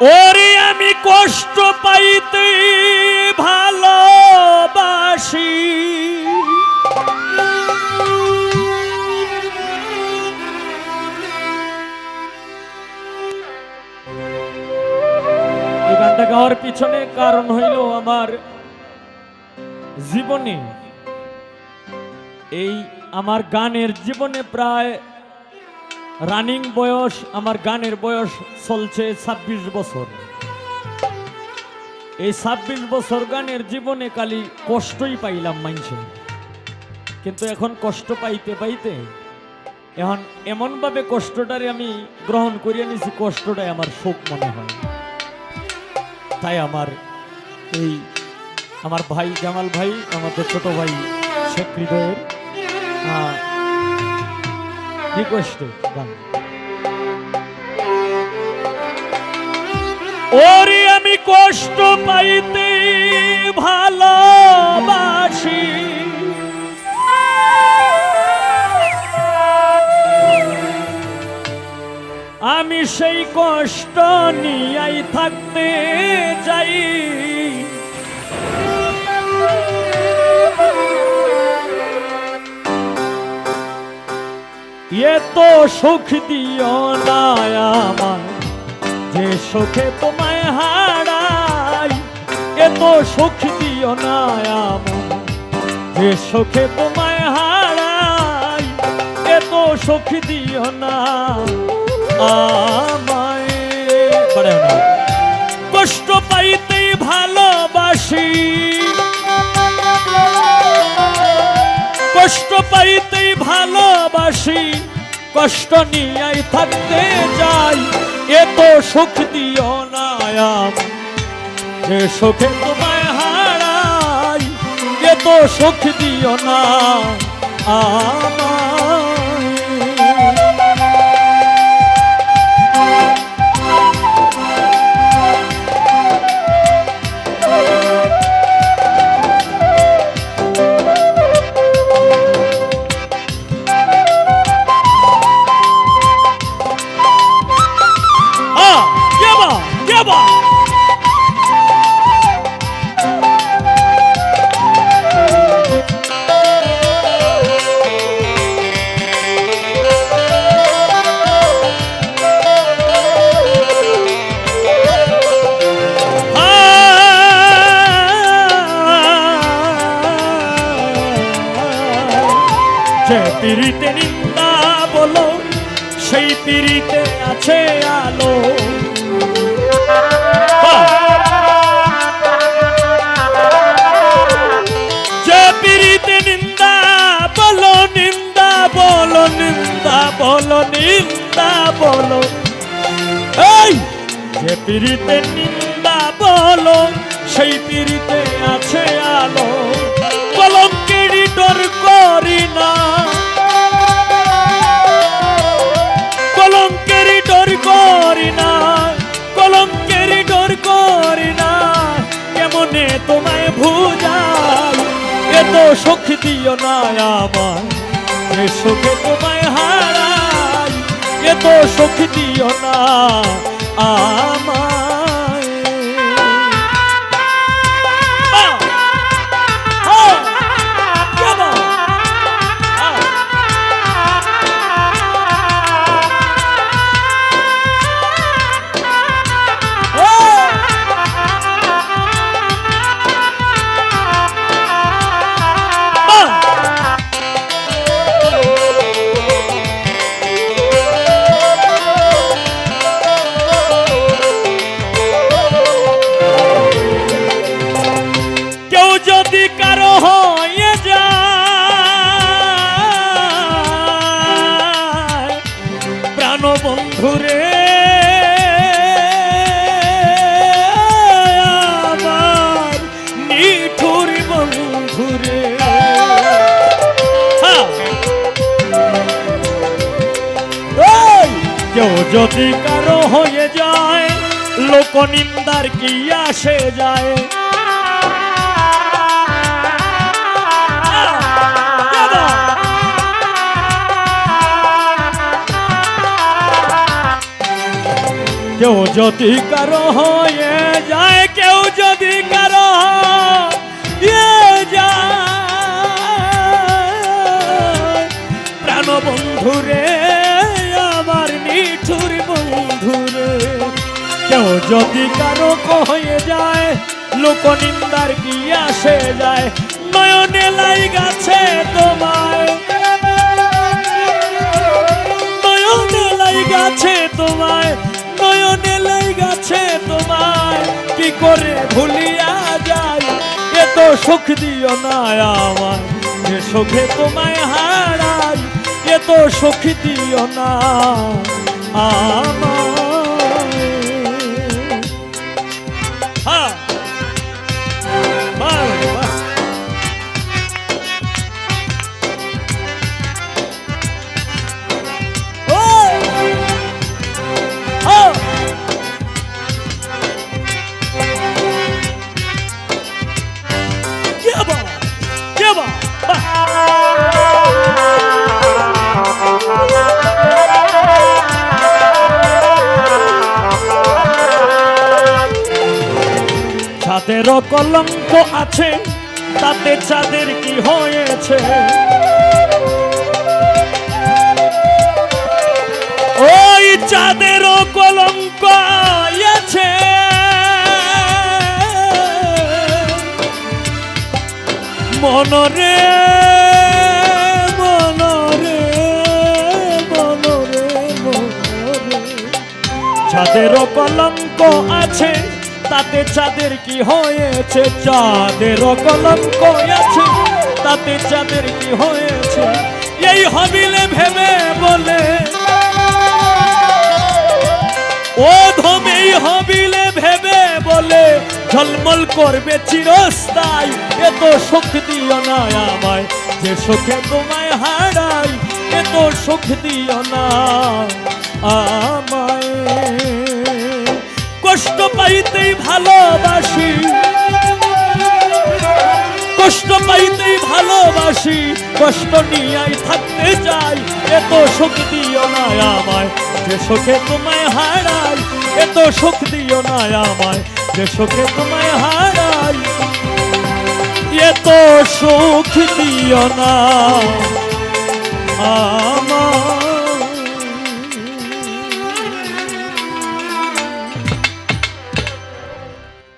ওরে আমি কষ্ট পাইতে ভালোবাসি। গাওয়ার পিছনে কারণ হইল আমার জীবনে। এই আমার গানের জীবনে প্রায় রানিং বয়স, আমার গানের বয়স চলছে ছাব্বিশ বছর। এই ছাব্বিশ বছর গানের জীবনে খালি কষ্টই পাইলাম মানছে কিন্তু এখন কষ্ট পাইতে পাইতে, এখন এমনভাবে কষ্টটারে আমি গ্রহণ করিয়ে নিছি, কষ্টটাই আমার সুখ মনে হয়। তাই আমার এই আমার ভাই জামাল ভাই, আমাদের ছোট ভাই শেখ হৃদয়ের রিকোয়েস্টে গান ওরে আমি কষ্ট পাইতে ভালোবাসি। আমি সেই কষ্ট নিয়াই থাকতে যাই এত সুখ দিও না আমার যে সুখে তোমায় হারাই, এত সুখ দিও না আমার যে সুখে তোমায় হারাই, এত সুখ দিও না আমায়। কষ্ট পাইতেই ভালোবাসি। কষ্ট পাইতেই ভালোবাসি, কষ্ট নিয়াই থাকতে যাই এত সুখ দিও না আমায়। যে সুখে তোমায় হারাই এত সুখ দিও না আমায় পিড়িতে নিন্দা বলো, সেই পিড়িতে আছে আলো। যে পিড়িতে নিন্দা বলো নিন্দা বলো নিন্দা বলো নিন্দা বলো। এই, যে পিড়িতে নিন্দা বলো, সেই পিড়িতে আছে আলো। সুখ দিও না আমার। এ সুখে তোমায় হারাই এত সখী দিও না আমায় যদি কারও হয়ে যায়। প্রাণ বন্ধুরে আমার নিঠুর বন্ধুরে। হ্যাঁ। কেউ যদি কারও হয়ে যায় লোক নিন্দার কি আসে যায়? কেউ যদি কারও হয়ে যায়, কেউ যদি কারও যায়। প্রাণ বন্ধুরে আমার নিঠুর বন্ধুরে, কেউ যদি কারও হয়ে যায় লোক নিন্দার কি আসে যায়, নয়নে লাই গাছে তোমায়। নয়নে লাই গাছে তোমায়। লাই তোমায় কি করে ভুলিয়া যায় এত সুখ দিও না আমার। যে সুখে তোমায় হারাই এত সুখ দিও না আমায় ছাদেরও কলঙ্ক আছে, তাতে চাঁদের কি হয়েছে? ওই চাঁদেরও কলঙ্ক আছে। মনরে মনরে মনরে মনরে। চাঁদেরও কলঙ্ক আছে তাতে চাঁদের কি হয়েছে? চাঁদের কলঙ্ক আছে? তাতে চাঁদের কি হয়েছে? এই হবিলে ভেবে বলে। ও ধমেই হবিলে ভেবে বলে। ঝলমল করবে চিরস্থায়ী। এত সুখ দিও না আমায়। যে সুখে তোমায় হারাই এত সুখ দিও না আমায়। কষ্ট পাইতেই ভালোবাসি। কষ্ট পাইতেই ভালোবাসি। কষ্ট নিয়াই থাকতে চাই। এত সুখ দিও না আমায়। যে সুখে তোমায় হারাই, এত সুখ দিও না আমায়। যে সুখে তোমায় হারাই, এত সুখ দিও না আমায়।